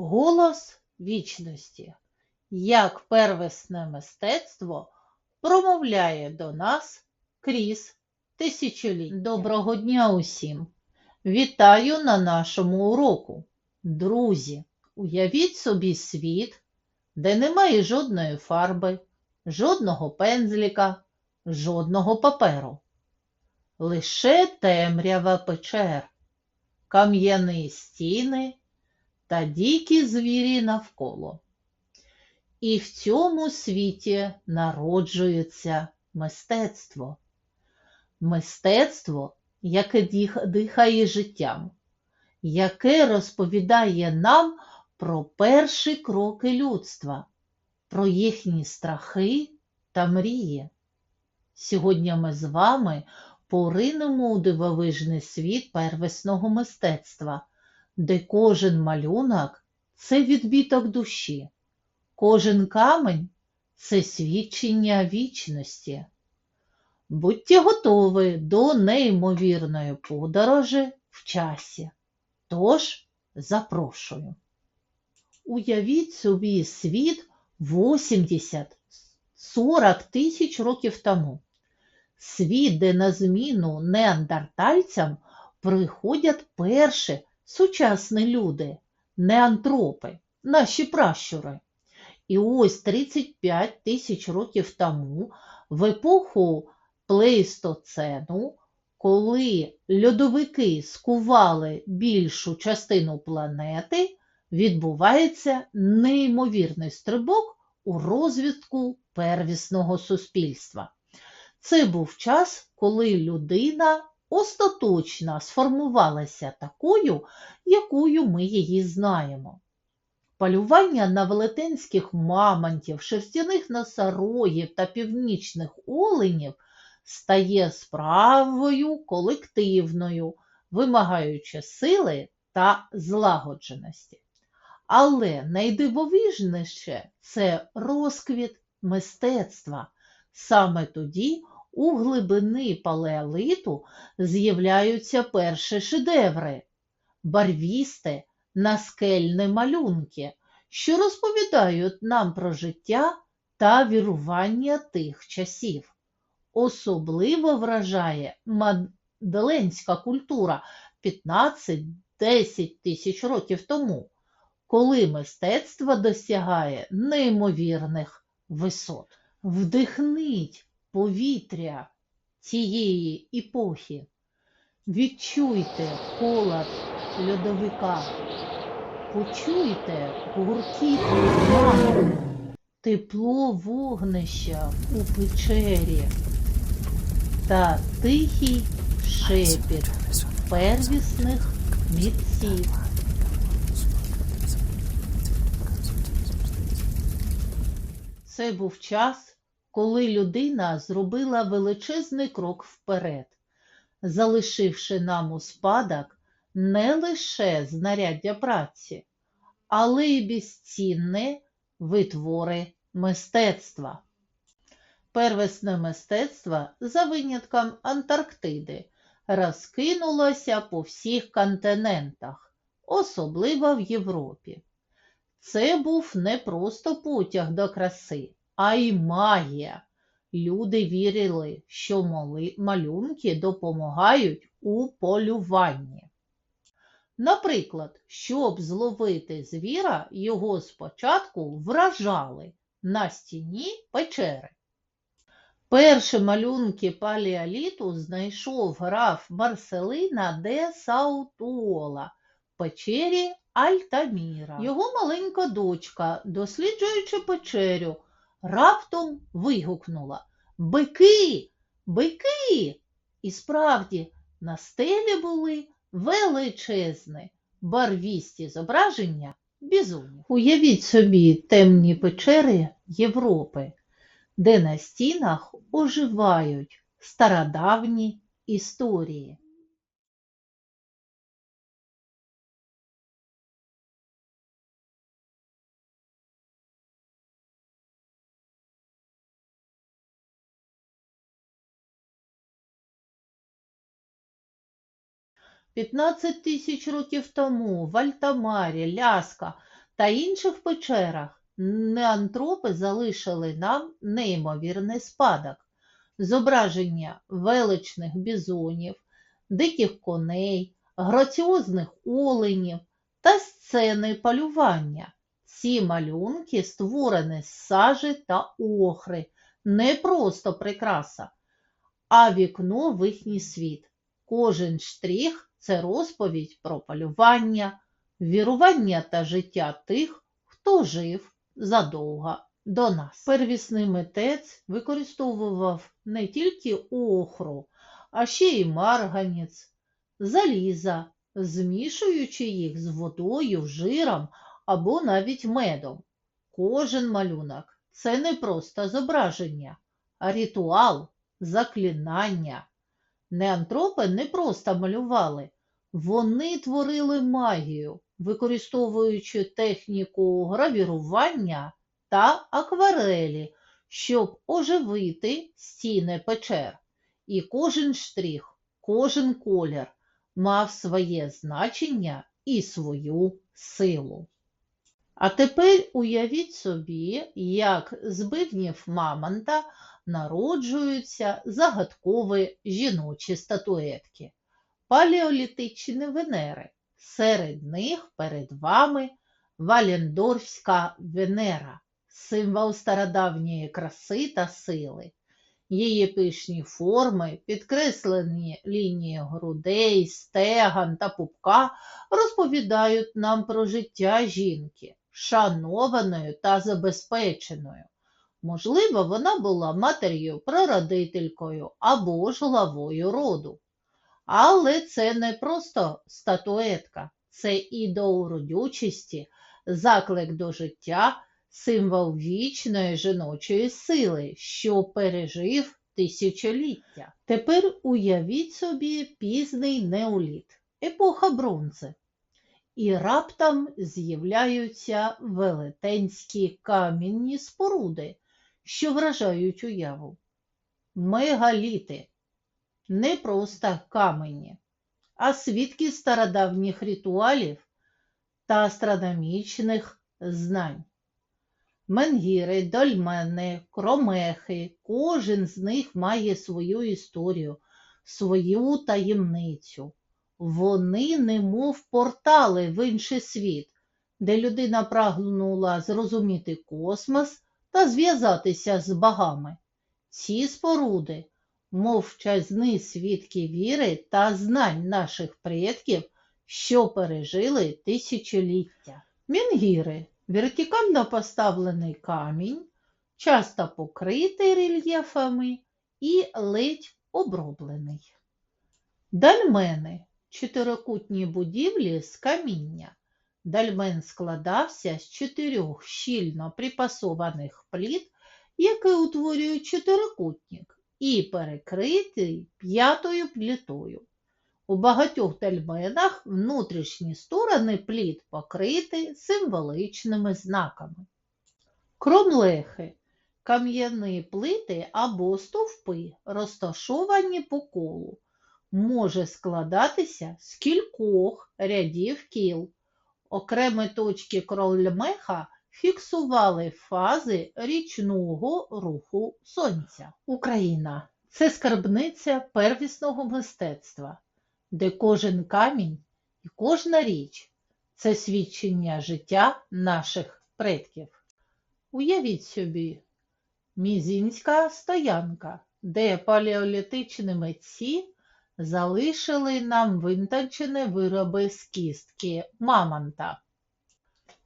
Голос вічності. Як первісне мистецтво промовляє до нас крізь тисячоліття. Доброго дня усім! Вітаю на нашому уроку. Друзі, уявіть собі світ, де немає жодної фарби, жодного пензліка, жодного паперу. Лише темрява печер, кам'яні стіни та дикі звірі навколо. І в цьому світі народжується мистецтво. Мистецтво, яке дихає життям, яке розповідає нам про перші кроки людства, про їхні страхи та мрії. Сьогодні ми з вами поринемо у дивовижний світ первісного мистецтва, де кожен малюнок це відбіток душі, кожен камень це свідчення вічності. Будьте готові до неймовірної подорожі в часі. Тож запрошую. Уявіть собі світ 80-40 тисяч років тому. Світ, де на зміну неандертальцям приходять перші сучасні люди, неантропи, наші пращури. І ось 35 тисяч років тому, в епоху плейстоцену, коли льодовики скували більшу частину планети, відбувається неймовірний стрибок у розвитку первісного суспільства. Це був час, коли людина остаточно сформувалася такою, якою ми її знаємо. Полювання на велетенських мамонтів, шерстяних носорогів та північних оленів стає справою колективною, вимагаючи сили та злагодженості. Але найдивовижніше це розквіт мистецтва. Саме тоді у глибини палеолиту з'являються перші шедеври, барвісти, наскельні малюнки, що розповідають нам про життя та вірування тих часів. Особливо вражає мадленська культура 15-10 тисяч років тому, коли мистецтво досягає неймовірних висот. Вдихніть повітря цієї епохи. Відчуйте холод льодовика. Почуйте гуркіт тепло вогнища у печері та тихий шепіт первісних мітців. Це був час, коли людина зробила величезний крок вперед, залишивши нам у спадок не лише знаряддя праці, але й безцінні витвори мистецтва. Первісне мистецтво, за винятком Антарктиди, розкинулося по всіх континентах, особливо в Європі. Це був не просто потяг до краси, а й магія. Люди вірили, що малюнки допомагають у полюванні. Наприклад, щоб зловити звіра, його спочатку вражали на стіні печери. Перші малюнки палеоліту знайшов граф Марселина де Саутуола в печері Альтаміра. Його маленька дочка, досліджуючи печерю, раптом вигукнула Бики! Бики! І справді на стелі були величезні барвісті зображення бізонів. Уявіть собі темні печери Європи, де на стінах оживають стародавні історії. П'ятнадцять тисяч років тому в Альтамарі, Ляска та інших печерах неантропи залишили нам неймовірний спадок. Зображення величних бізонів, диких коней, граціозних оленів та сцени полювання. Ці малюнки створені з сажі та охри, не просто прикраса, а вікно в їхній світ. Кожен штрих це розповідь про полювання, вірування та життя тих, хто жив задовго до нас. Первісний митець використовував не тільки охру, а ще й марганець, заліза, змішуючи їх з водою, жиром або навіть медом. Кожен малюнок це не просто зображення, а ритуал, заклинання. Неантропи не просто малювали, вони творили магію, використовуючи техніку гравірування та акварелі, щоб оживити стіни печер. І кожен штрих, кожен колір мав своє значення і свою силу. А тепер уявіть собі, як з бивнів мамонта народжуються загадкові жіночі статуетки, палеолітичні Венери. Серед них перед вами Валендорфська Венера, символ стародавньої краси та сили. Її пишні форми, підкреслені лінії грудей, стеган та пупка розповідають нам про життя жінки, шанованою та забезпеченою. Можливо, вона була матір'ю, прародителькою або ж главою роду. Але це не просто статуетка, це ідол родючості, заклик до життя, символ вічної жіночої сили, що пережив тисячоліття. Тепер уявіть собі пізний неоліт, епоха бронзи. І раптом з'являються велетенські камінні споруди, що вражають уяву. Мегаліти не просто камені, а свідки стародавніх ритуалів та астрономічних знань. Менгіри, дольмени, кромехи, кожен з них має свою історію, свою таємницю. Вони немов портали в інший світ, де людина прагнула зрозуміти космос та зв'язатися з богами. Ці споруди, мовчазні свідки віри та знань наших предків, що пережили тисячоліття. Мінгіри вертикально поставлений камінь, часто покритий рельєфами і ледь оброблений. Дальмени чотирикутні будівлі з каміння. Дальмен складався з чотирьох щільно припасованих пліт, які утворюють чотирикутник, і перекритий п'ятою плітою. У багатьох дальменах внутрішні сторони пліт покриті символичними знаками. Кромлехи кам'яні плити або стовпи, розташовані по колу, може складатися з кількох рядів кіл. Окремі точки крольмеха фіксували фази річного руху сонця. Україна це скарбниця первісного мистецтва, де кожен камінь і кожна річ це свідчення життя наших предків. Уявіть собі, мізінська стоянка, де палеолітичні митці залишили нам винтончені вироби з кістки мамонта.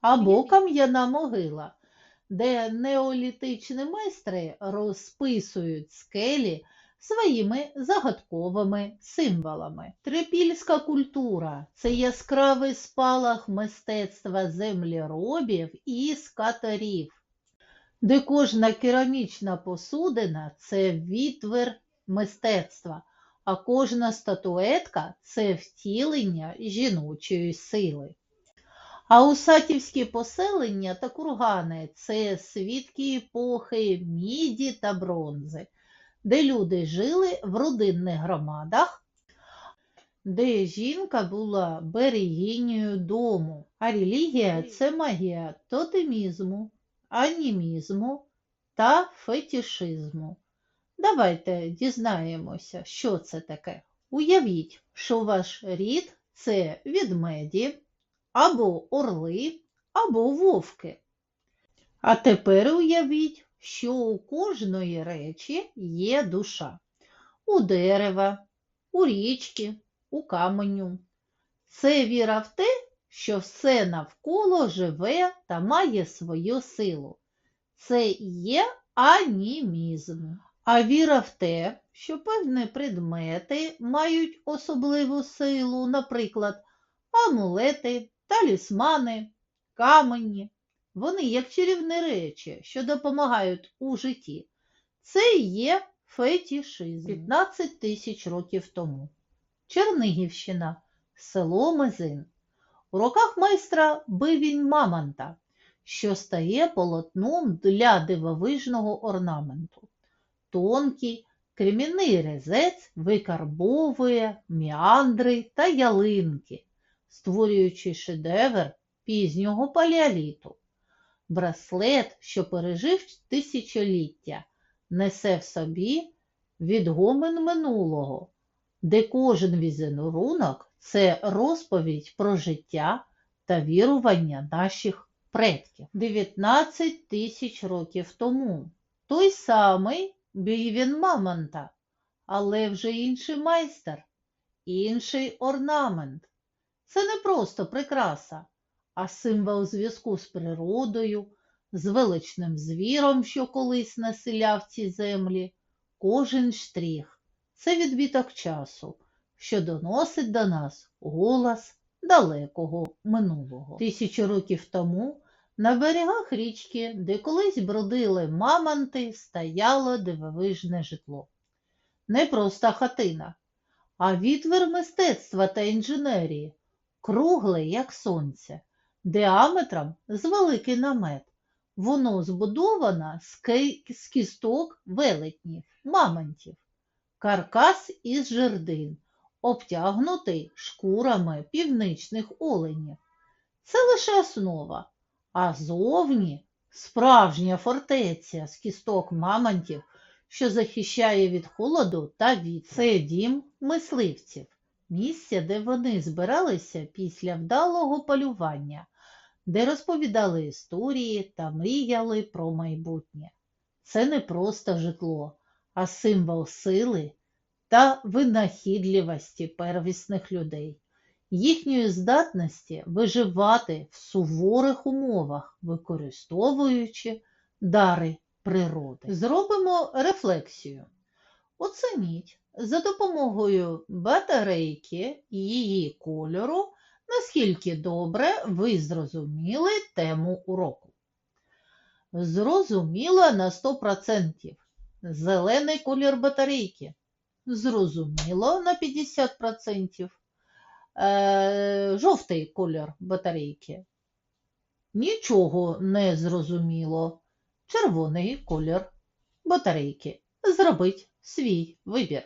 Або кам'яна могила, де неолітичні майстри розписують скелі своїми загадковими символами. Трипільська культура це яскравий спалах мистецтва землеробів і скатарів, де кожна керамічна посудина це відтвір мистецтва, а кожна статуетка це втілення жіночої сили. А усатівські поселення та кургани це свідки епохи міді та бронзи, де люди жили в родинних громадах, де жінка була берегинею дому, а релігія це магія тотемізму, анімізму та фетішизму. Давайте дізнаємося, що це таке. Уявіть, що ваш рід це відмеді, або орли, або вовки. А тепер уявіть, що у кожної речі є душа. У дерева, у річки, у каменю. Це віра в те, що все навколо живе та має свою силу. Це є анімізм. А віра в те, що певні предмети мають особливу силу, наприклад, амулети, талісмани, камені. Вони як чарівні речі, що допомагають у житті. Це є фетішизм 15 тисяч років тому. Чернигівщина, село Мезин. У руках майстра бивінь мамонта, що стає полотном для дивовижного орнаменту. Тонкий кремінний резець викарбовує міандри та ялинки, створюючи шедевр пізнього палеоліту. Браслет, що пережив тисячоліття, несе в собі відгомин минулого, де кожен візерунок – це розповідь про життя та вірування наших предків. 19 тисяч років тому. Той самий бівін мамонта, але вже інший майстер, інший орнамент. Це не просто прикраса, а символ зв'язку з природою, з величним звіром, що колись населяв ці землі. Кожен штрих це відбіток часу, що доносить до нас голос далекого минулого. Тисячу років тому на берегах річки, де колись бродили мамонти, стояло дивовижне житло. Не просто хатина, а відвір мистецтва та інженерії, кругле, як сонце, діаметром з великий намет. Воно збудовано з ки- з кісток велетнів, мамонтів, каркас із жердин, обтягнутий шкурами півничних оленів. Це лише основа, а зовні справжня фортеця з кісток мамонтів, що захищає від холоду та від. Це дім мисливців, місце, де вони збиралися після вдалого полювання, де розповідали історії та мріяли про майбутнє. Це не просто житло, а символ сили та винахідливості первісних людей, їхньої здатності виживати в суворих умовах, використовуючи дари природи. Зробимо рефлексію. Оцініть за допомогою батарейки і її кольору, наскільки добре ви зрозуміли тему уроку. Зрозуміла на 100%. Зелений колір батарейки. Зрозуміло на 50%. Е, жовтий колір батарейки. Нічого не зрозуміло. Червоний колір батарейки. Зробить свій вибір.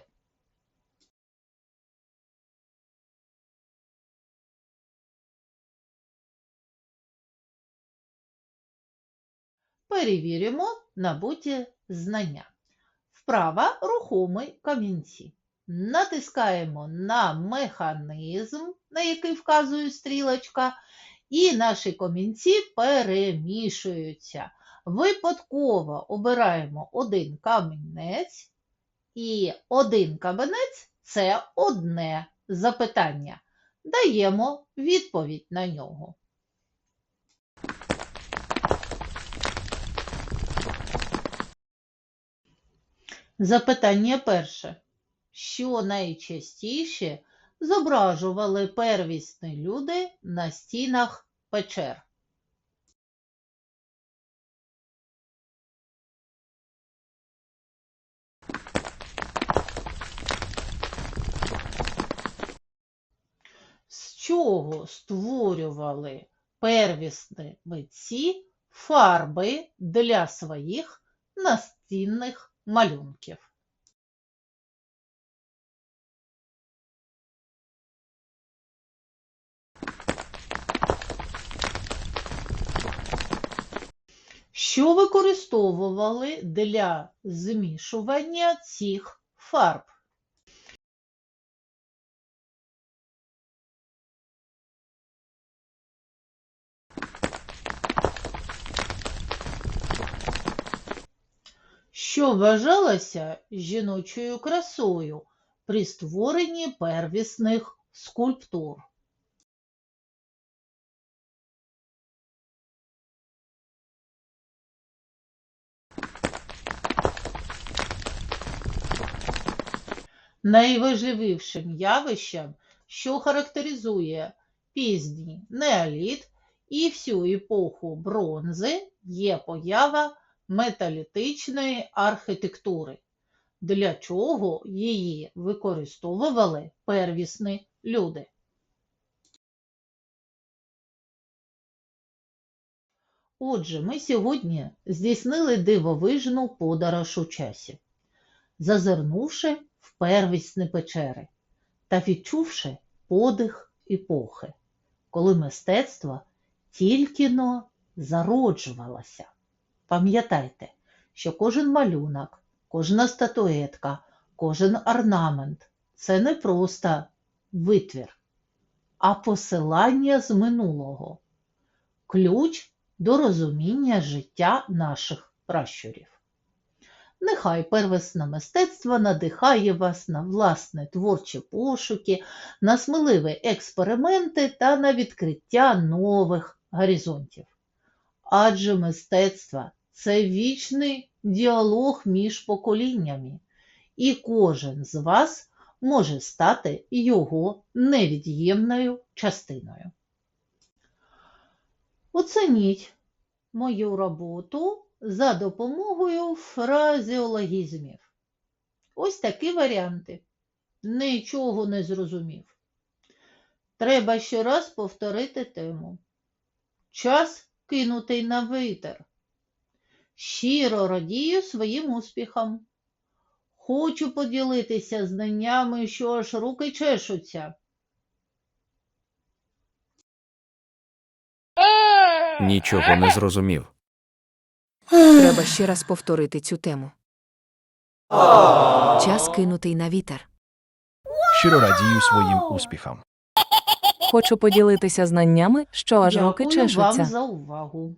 Перевіримо набуті знання. Вправа рухомий камінці. Натискаємо на механізм, на який вказує стрілочка, і наші камінці перемішуються. Випадково обираємо один камінець, і один камінець це одне запитання. Даємо відповідь на нього. Запитання перше. Що найчастіше зображували первісні люди на стінах печер? З чого створювали первісні митці фарби для своїх настінних малюнків? Що використовували для змішування цих фарб. Що вважалося жіночою красою при створенні первісних скульптур. Найважливішим явищем, що характеризує пізній неоліт і всю епоху бронзи, є поява металітичної архітектури, для чого її використовували первісні люди. Отже, ми сьогодні здійснили дивовижну подорож у часі, зазирнувши первісні печери та відчувши подих епохи, коли мистецтво тільки-но зароджувалося. Пам'ятайте, що кожен малюнок, кожна статуетка, кожен орнамент це не просто витвір, а посилання з минулого, ключ до розуміння життя наших пращурів. Нехай первісне мистецтво надихає вас на власне творчі пошуки, на сміливі експерименти та на відкриття нових горизонтів. Адже мистецтво це вічний діалог між поколіннями, і кожен з вас може стати його невід'ємною частиною. Оцініть мою роботу за допомогою фразеологізмів. Ось такі варіанти. Нічого не зрозумів. Треба ще раз повторити тему. Час кинутий на витер. Щиро радію своїм успіхам. Хочу поділитися знаннями, що аж руки чешуться. Нічого не зрозумів. Треба ще раз повторити цю тему. Час кинутий на вітер. Щиро радію своїм успіхам. Хочу поділитися знаннями, що аж руки Дякую вам чешуться. за увагу.